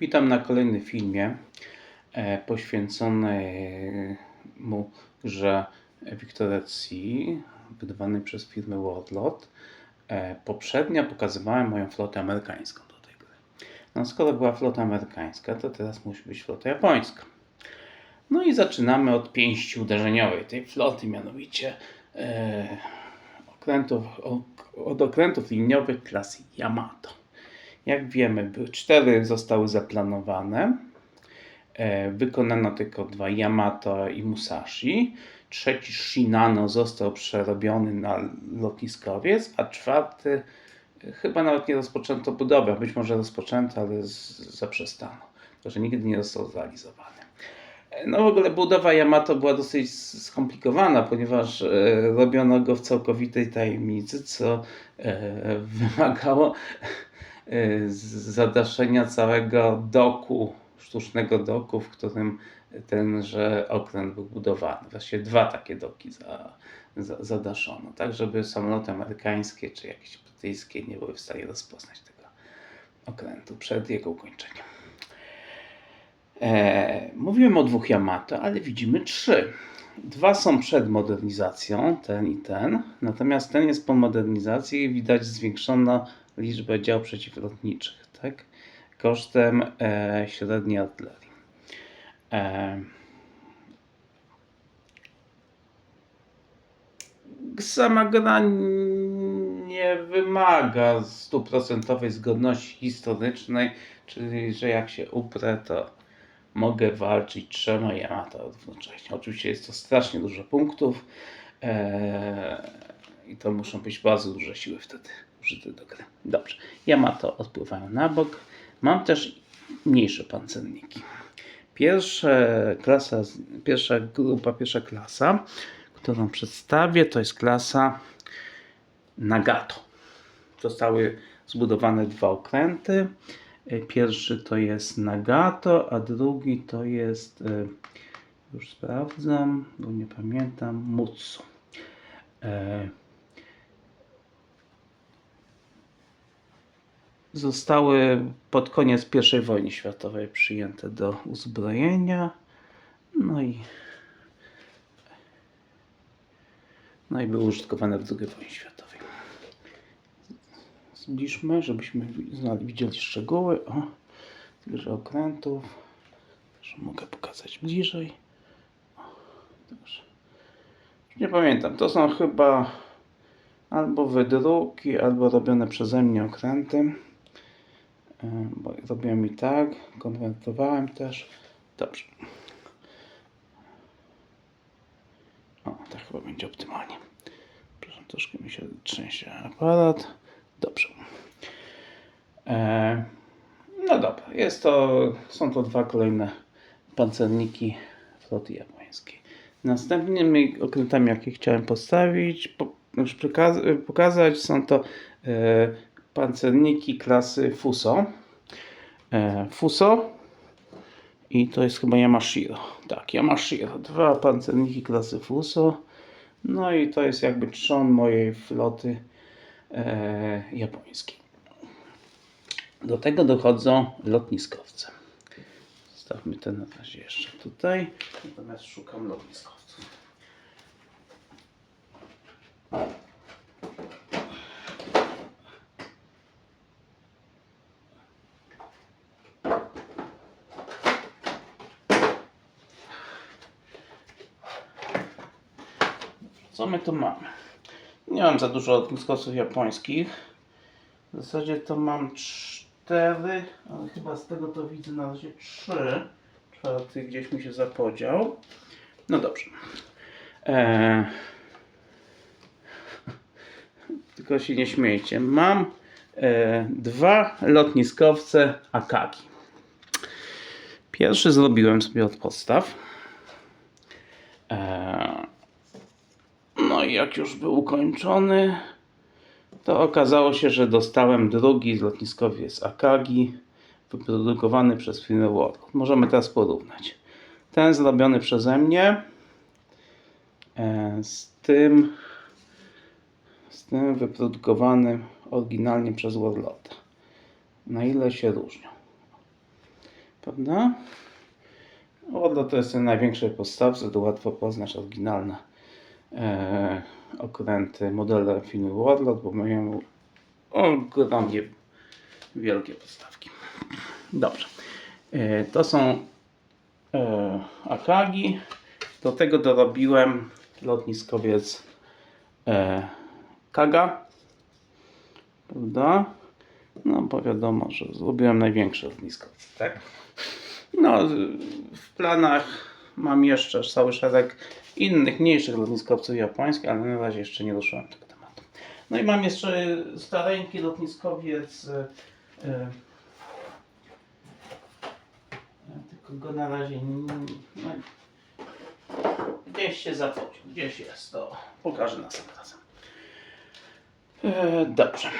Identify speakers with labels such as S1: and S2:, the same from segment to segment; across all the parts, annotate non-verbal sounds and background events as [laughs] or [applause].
S1: Witam na kolejnym filmie e, poświęconemu grze Victorecji wydawanej przez firmę Worldlot. E, poprzednio pokazywałem moją flotę amerykańską do tej gry. No skoro była flota amerykańska, to teraz musi być flota japońska. No i zaczynamy od pięści uderzeniowej tej floty, mianowicie e, okrętów, ok- od okrętów liniowych klasy Yamato. Jak wiemy, cztery zostały zaplanowane. E, Wykonano tylko dwa Yamato i Musashi. Trzeci Shinano został przerobiony na lotniskowiec, a czwarty e, chyba nawet nie rozpoczęto budowę. Być może rozpoczęto, ale zaprzestano. Także nigdy nie został zrealizowany. E, No w ogóle budowa Yamato była dosyć skomplikowana, ponieważ robiono go w całkowitej tajemnicy, co wymagało zadaszenia całego doku, sztucznego doku, w którym tenże okręt był budowany. Właściwie dwa takie doki za, za, zadaszono, tak żeby samoloty amerykańskie czy jakieś brytyjskie nie były w stanie rozpoznać tego okrętu przed jego ukończeniem. E, mówiłem o dwóch Yamato, ale widzimy trzy. Dwa są przed modernizacją, ten i ten. Natomiast ten jest po modernizacji i widać zwiększono liczbę dział przeciwlotniczych, tak? Kosztem e, średniej artylerii. E, sama gra nie wymaga stuprocentowej zgodności historycznej, czyli że jak się uprę, to mogę walczyć trzema Yamato równocześnie. Oczywiście jest to strasznie dużo punktów eee, i to muszą być bardzo duże siły wtedy użyte do gry. Dobrze, Yamato odpływają na bok. Mam też mniejsze pancerniki. Pierwsze klasa, pierwsza grupa, pierwsza klasa, którą przedstawię, to jest klasa Nagato. Zostały zbudowane dwa okręty. E, Pierwszy to jest Nagato, a drugi to jest, e, już sprawdzam, bo nie pamiętam, Mutsu. E, Zostały pod koniec I wojny światowej przyjęte do uzbrojenia. No i, no i były użytkowane w II wojnie światowej zbliżmy, żebyśmy znali, widzieli szczegóły. O, tychże okrętów. Że mogę pokazać bliżej. O, Nie pamiętam. To są chyba albo wydruki, albo robione przeze mnie okręty. E, Bo robiłem i tak, konwertowałem też. Dobrze. O, tak chyba będzie optymalnie. Przepraszam, troszkę mi się trzęsie aparat. Dobrze. E, no dobra, jest to, są to dwa kolejne pancerniki floty japońskiej. Następnymi okrętami, jakie chciałem postawić, po, przekaz- pokazać, są to e, pancerniki klasy Fuso. E, Fuso i to jest chyba Yamashiro. Tak, Yamashiro. Dwa pancerniki klasy Fuso. No i to jest jakby trzon mojej floty e, japońskiej. Do tego dochodzą lotniskowce. Zostawmy te na razie jeszcze tutaj. Natomiast szukam lotniskowców. Co my tu mamy? Nie mam za dużo lotniskowców japońskich. W zasadzie to mam cztery, ale chyba z tego to widzę na razie trzy. Czwarty gdzieś mi się zapodział. No dobrze. Eee... [laughs] Tylko się nie śmiejcie. Mam e, dwa lotniskowce Akagi. Pierwszy zrobiłem sobie od podstaw. Eee... Jak już był ukończony, to okazało się, że dostałem drugi lotniskowiec Akagi, wyprodukowany przez firmę World. Możemy teraz porównać. Ten zrobiony przeze mnie e, z tym, z tym wyprodukowanym oryginalnie przez Warlota. Na ile się różnią? Prawda? Orlo to jest ten największy podstawce, to łatwo poznać oryginalne okręty, modele firmy Warlord, bo mają ogromnie wielkie podstawki. Dobrze. E, to są e, Akagi. Do tego dorobiłem lotniskowiec e, Kaga. Prawda? No bo wiadomo, że zrobiłem największe lotniskowiec, tak? No, w planach mam jeszcze cały szereg innych, mniejszych lotniskowców japońskich, ale na razie jeszcze nie ruszyłem tego tematu. No i mam jeszcze stareńki lotniskowiec. e, e, Tylko go na razie no, gdzieś się zapodził, gdzieś jest, to pokażę następnym razem. E, dobrze.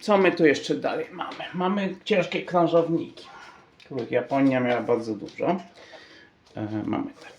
S1: Co my tu jeszcze dalej mamy? Mamy ciężkie krążowniki, których Japonia miała bardzo dużo. Mamy tak.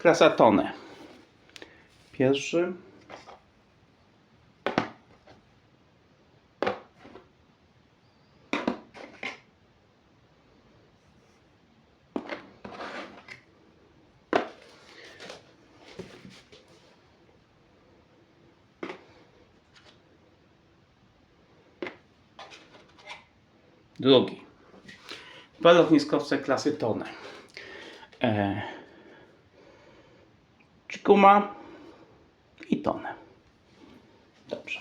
S1: Klasa Tone. Pierwszy. Drugi. Dwa klasy Tone. Chikuma i Tone. Dobrze.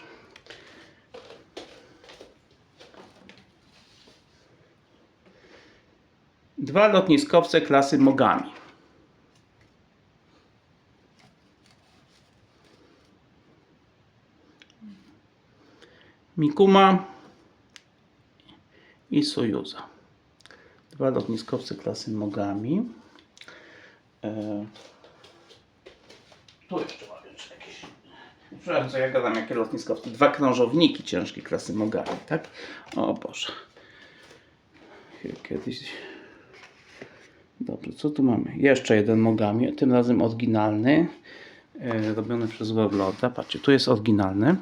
S1: Dwa lotniskowce klasy Mogami. Mikuma i Sojuza. Dwa lotniskowce klasy Mogami. E, tu jeszcze jeszcze jakieś. Przepraszam, co ja gadam, jakie lotniskowce. Dwa krążowniki ciężkie klasy Mogami, tak? O Boże. Kiedyś. Dobrze, co tu mamy? Jeszcze jeden Mogami, tym razem oryginalny. E, robiony przez Warlorda. Patrzcie, tu jest oryginalny.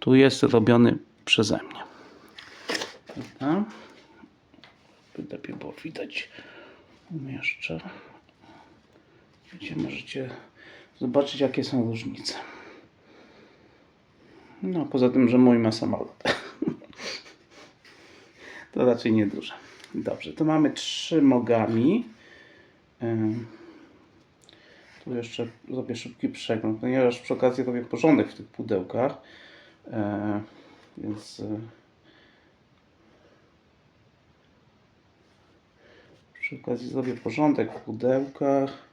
S1: Tu jest robiony przeze mnie. Prawda? Lepiej było widać. Umieszczę. Wiecie, możecie zobaczyć, jakie są różnice. No, poza tym, że mój ma samolot. [laughs] to raczej nie duże. Dobrze, to mamy trzy mogami. Tu jeszcze zrobię szybki przegląd, ponieważ przy okazji robię porządek w tych pudełkach. Więc e, przy okazji zrobię porządek w pudełkach.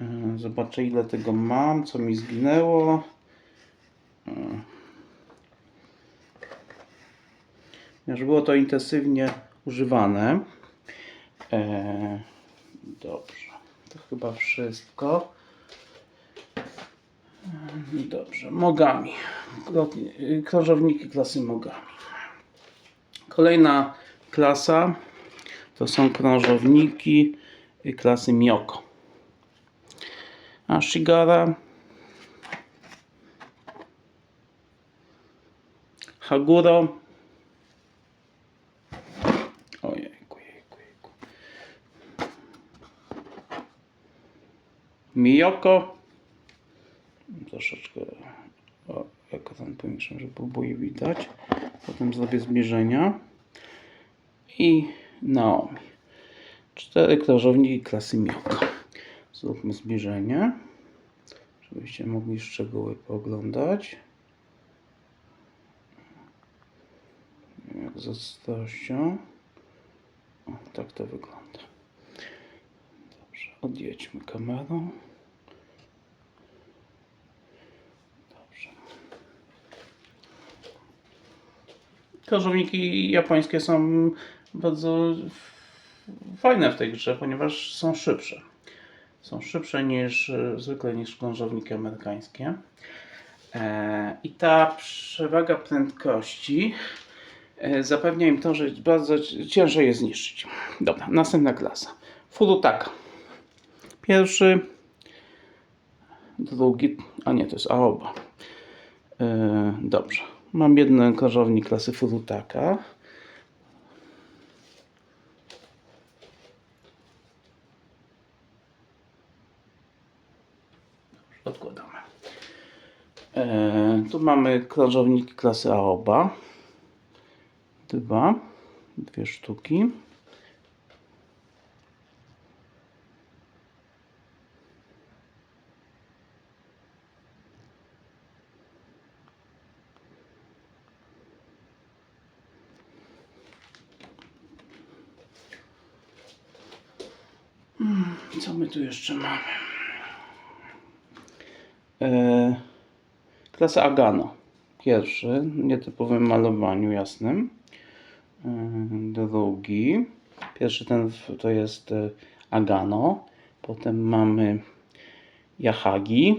S1: E, Zobaczę ile tego mam, co mi zginęło. E, Ponieważ było to intensywnie używane. E, Dobrze, to chyba wszystko. Dobrze, mogami. Krążowniki klasy mogami. Kolejna klasa to są krążowniki klasy Mioko. Ashigara, Haguro. Ojejku, jejku, jejku. Miyoko. Troszeczkę o, jako ten powiększam, żeby było je widać. Potem zrobię zbliżenia. I Naomi. Cztery krążowniki klasy Miyoko. Zróbmy zbliżenie, żebyście mogli szczegóły pooglądać. Jak z ostrością. O, tak to wygląda. Dobrze, odjedźmy kamerą. Dobrze. Krążowniki japońskie są bardzo fajne w tej grze, ponieważ są szybsze. Są szybsze niż e, zwykle niż krążowniki amerykańskie. E, I ta przewaga prędkości e, zapewnia im to, że bardzo c- ciężej je zniszczyć. Dobra, następna klasa. Furutaka. Pierwszy, drugi, a nie, to jest Aoba. Dobrze. Mam jeden krążownik klasy Furutaka. odkładamy. E, tu mamy krążowniki klasy AOBA. Dwa, dwie sztuki. Hmm, Co my tu jeszcze mamy? Klasa Agano. Pierwszy, nietypowym malowaniu jasnym. E, drugi. Pierwszy ten to jest e, Agano. Potem mamy Yahagi.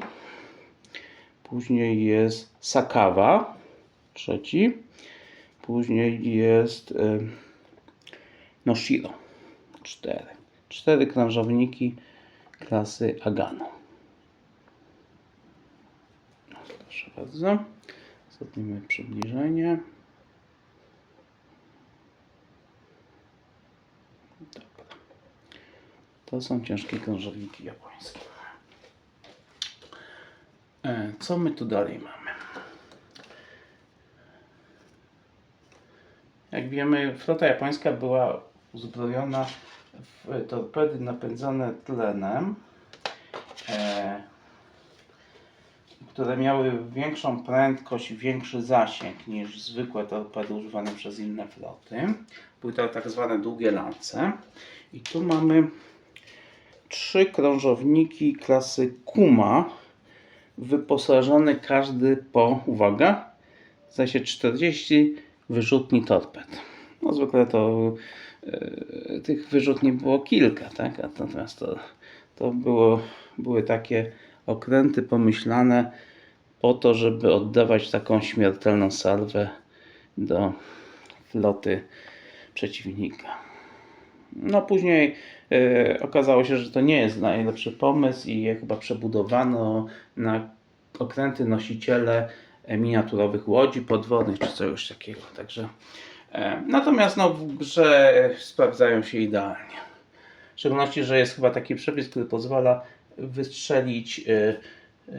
S1: Później jest Sakawa. Trzeci. Później jest e, Noshiro. Cztery. Cztery krążowniki klasy Agano. No, Proszę bardzo. Zrobimy przybliżenie. Dobra. To są ciężkie krążowniki japońskie. E, Co my tu dalej mamy? Jak wiemy, flota japońska była uzbrojona w torpedy napędzane tlenem, e, które miały większą prędkość i większy zasięg niż zwykłe torpedy używane przez inne floty. Były to tak zwane długie lance. I tu mamy trzy krążowniki klasy Kuma, wyposażone każdy po, uwaga, zdaje się 40 wyrzutni torped. No zwykle to e, tych wyrzutni było kilka, tak? A natomiast to, to było, były takie okręty pomyślane po to, żeby oddawać taką śmiertelną salwę do floty przeciwnika. No później e, okazało się, że to nie jest najlepszy pomysł i je chyba przebudowano na okręty nosiciele e, miniaturowych łodzi podwodnych czy czegoś takiego. Także e, natomiast no, w grze sprawdzają się idealnie. W szczególności, że jest chyba taki przepis, który pozwala wystrzelić e, e,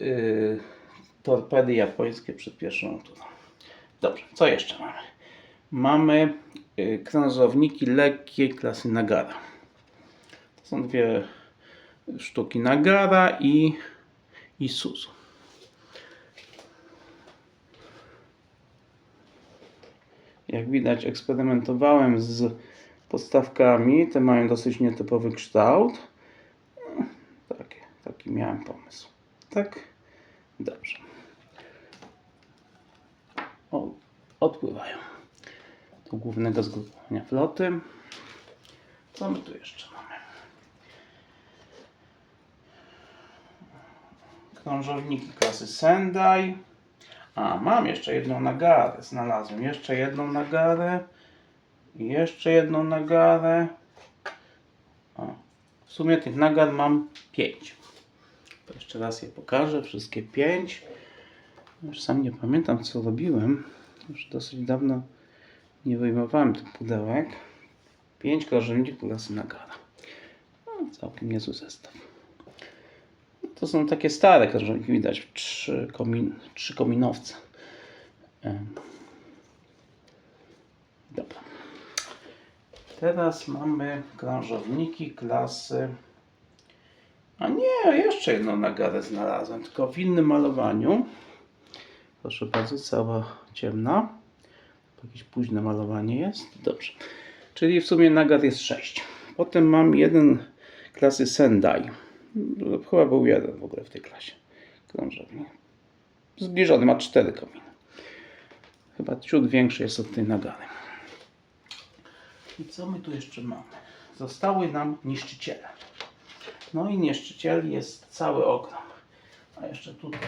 S1: e, torpedy japońskie przed pierwszą turą. Dobrze, co jeszcze mamy? Mamy y, krążowniki lekkiej klasy Nagara. To są dwie sztuki Nagara i Isuzu. Jak widać, eksperymentowałem z podstawkami. Te mają dosyć nietypowy kształt. Taki miałem pomysł. Tak? Dobrze. O, odpływają do głównego zgrupowania floty. Co my tu jeszcze mamy? Krążowniki klasy Sendai. A, mam jeszcze jedną nagarę. Znalazłem jeszcze jedną nagarę. Jeszcze jedną nagarę. O, w sumie tych nagar mam pięć jeszcze raz je pokażę. Wszystkie pięć. Już sam nie pamiętam co robiłem. Już dosyć dawno nie wyjmowałem tych pudełek. Pięć krążowników klasy Nagara. No, całkiem niezły zestaw. No, to są takie stare krążowniki, widać trzy, komin, trzy kominowce. Dobra. Teraz mamy krążowniki klasy. A nie, jeszcze jedną nagarę znalazłem, tylko w innym malowaniu. Proszę bardzo, cała ciemna. Jakieś późne malowanie jest. Dobrze. Czyli w sumie nagar jest 6. Potem mam jeden klasy Sendai. Chyba był jeden w ogóle w tej klasie. Krążownik. Zbliżony, ma 4 kominy. Chyba ciut większy jest od tej nagary. I co my tu jeszcze mamy? Zostały nam niszczyciele. No i niszczycieli jest cały ogrom. A jeszcze tutaj.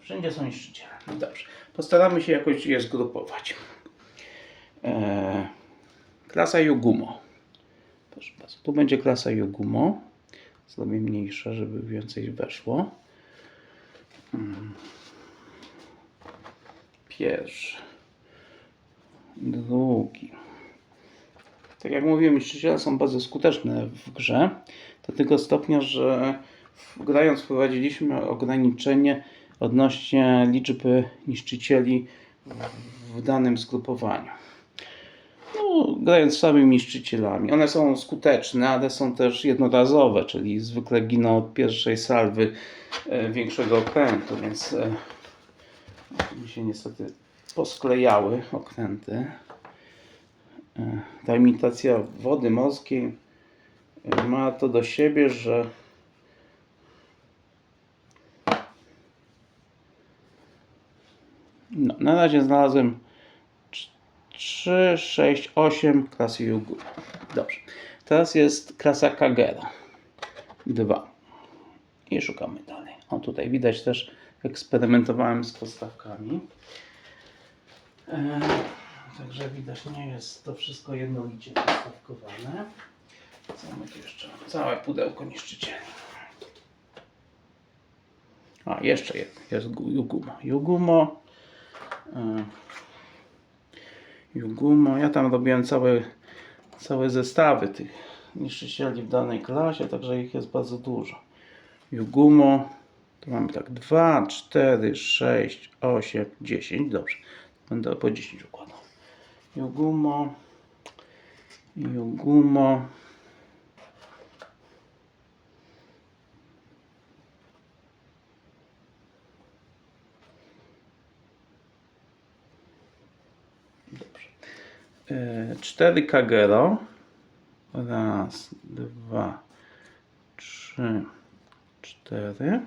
S1: Wszędzie są niszczyciele. No dobrze. Postaramy się jakoś je zgrupować. Eee, klasa Yogumo. Proszę bardzo. Tu będzie klasa Yogumo. Zrobię mniejsze, żeby więcej weszło. Mm. Pierwszy. Drugi. Tak jak mówiłem, niszczyciele są bardzo skuteczne w grze. Do tego stopnia, że grając wprowadziliśmy ograniczenie odnośnie liczby niszczycieli w, w danym zgrupowaniu. No, grając samymi niszczycielami. One są skuteczne, ale są też jednorazowe, czyli zwykle giną od pierwszej salwy e, większego okrętu, więc e, mi się niestety posklejały okręty. E, Ta imitacja wody morskiej e, ma to do siebie, że no, na razie znalazłem 3, 6, 8 klasy Jugu. Dobrze. Teraz jest klasa Kagera. 2. I szukamy dalej. O, tutaj widać też eksperymentowałem z podstawkami. E, także widać, nie jest to wszystko jednolicie postawkowane. Co my tu jeszcze? Całe pudełko niszczycieli. A, jeszcze jedno. Jest gu- Jugumo. Jugumo. E, Jugumo. Ja tam robiłem całe, całe zestawy tych niszczycieli w danej klasie, także ich jest bardzo dużo. Jugumo. Tu mamy tak 2, 4, 6, 8, 10. Dobrze. Będę po 10 układał. Jugumo. Dobrze. E, Cztery Kagero. Raz, dwa, trzy, cztery.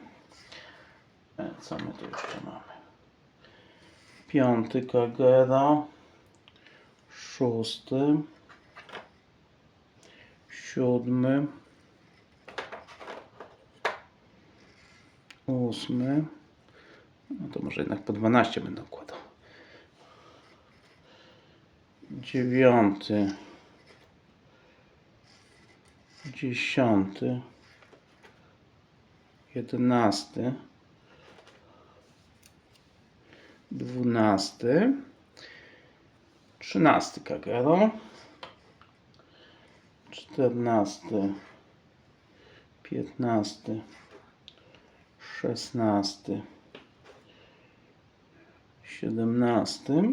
S1: E, Co my tu jeszcze mamy? Piąty Kagero. Szósty. Siódmy. Ósmy. No to może jednak po 12 będę układał. Dziewiąty. Dziesiąty. Jedenasty. Dwunasty. Trzynasty Kagero. Czternasty. Piętnasty. Szesnasty. Siedemnasty.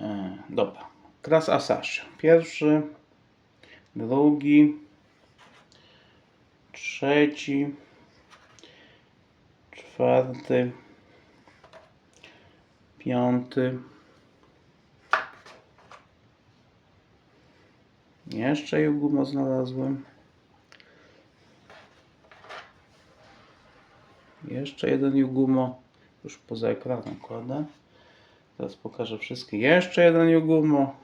S1: E, dobra. Klas Asaszy. Pierwszy. Drugi. Trzeci. Czwarty. Piąty. Jeszcze Jugumo znalazłem. Jeszcze jeden Jugumo. Już poza ekranem kładę. Teraz pokażę wszystkie. Jeszcze jeden Jugumo.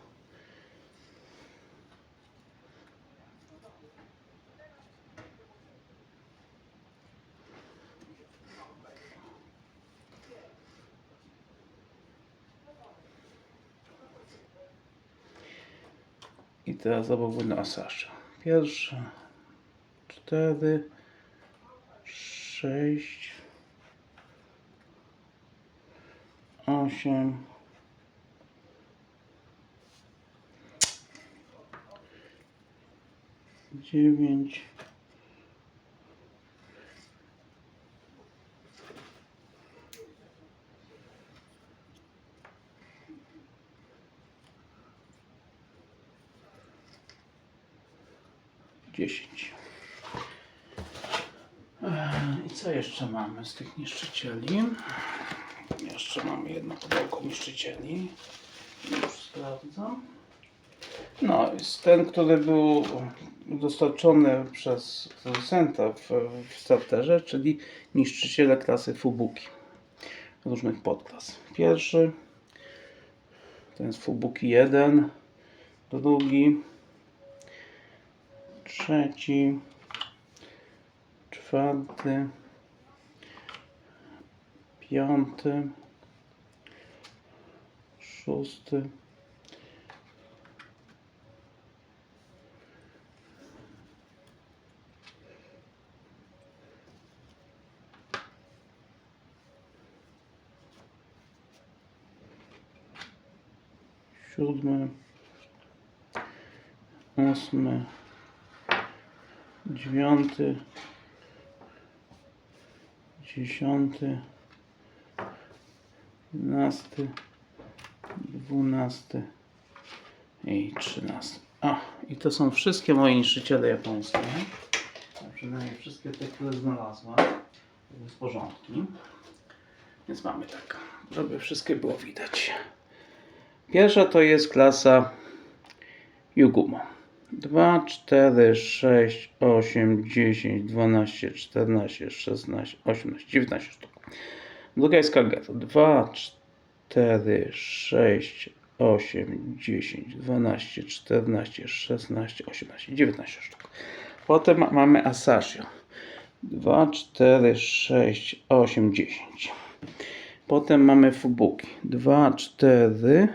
S1: I teraz obok Asasza. Pierwsze cztery, sześć, osiem, dziewięć, dziesięć. Eee, I co jeszcze mamy z tych niszczycieli? Jeszcze mamy jedno pudełko niszczycieli. Już sprawdzam. No, jest ten, który był dostarczony przez producenta w, w starterze, czyli niszczyciele klasy Fubuki. Różnych podklas. Pierwszy, ten jest Fubuki 1, drugi, trzeci, czwarty, piąty, szósty, siódmy, ósmy, dziewiąty, dziesiąty, jedenasty, dwunasty i trzynasty. A, i to są wszystkie moje niszczyciele japońskie. Przynajmniej wszystkie te, które znalazłem. Z porządki. Więc mamy tak, żeby wszystkie było widać. Pierwsza to jest klasa Yugumo. 2, 4, 6, 8, 10, 12, 14, 16, 18, 19 sztuk. Druga jest Kagero. 2, 4, 6, 8, 10, 12, 14, 16, 18, 19 sztuk. Potem ma- mamy Asashio. 2, 4, 6, 8, 10. Potem mamy Fubuki. 2, 4,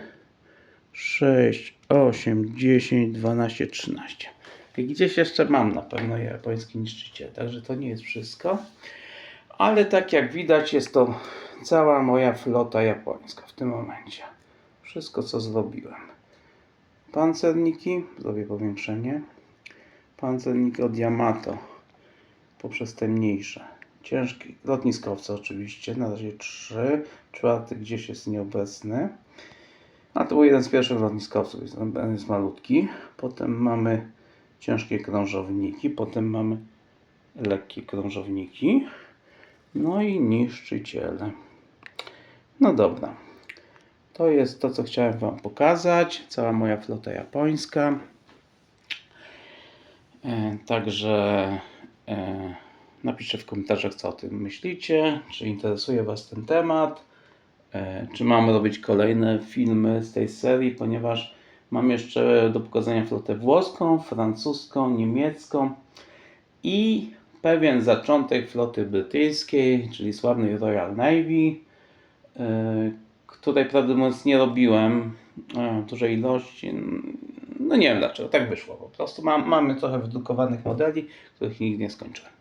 S1: 6, 8, 10, 12, 13. I Gdzieś jeszcze mam na pewno japoński niszczyciel, także to nie jest wszystko. Ale tak jak widać jest to cała moja flota japońska w tym momencie. Wszystko co zrobiłem. Pancerniki, zrobię powiększenie. Pancerniki od Yamato poprzez te mniejsze. Ciężki lotniskowce oczywiście, na razie 3, czwarty gdzieś jest nieobecny. A to był jeden z pierwszych lotniskowców, jest, jest malutki. Potem mamy ciężkie krążowniki, potem mamy lekkie krążowniki. No i niszczyciele. No dobra. To jest to, co chciałem Wam pokazać. Cała moja flota japońska. E, Także e, napiszcie w komentarzach, co o tym myślicie. Czy interesuje Was ten temat. E, Czy mamy robić kolejne filmy z tej serii, ponieważ mam jeszcze do pokazania flotę włoską, francuską, niemiecką i pewien zaczątek floty brytyjskiej, czyli sławnej Royal Navy, e, której prawdę mówiąc nie robiłem e, dużej ilości. No nie wiem dlaczego, tak wyszło po prostu. Mam, mamy trochę wydrukowanych modeli, których nigdy nie skończyłem.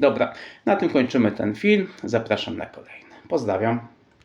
S1: Dobra, na tym kończymy ten film. Zapraszam na kolejny. Pozdrawiam.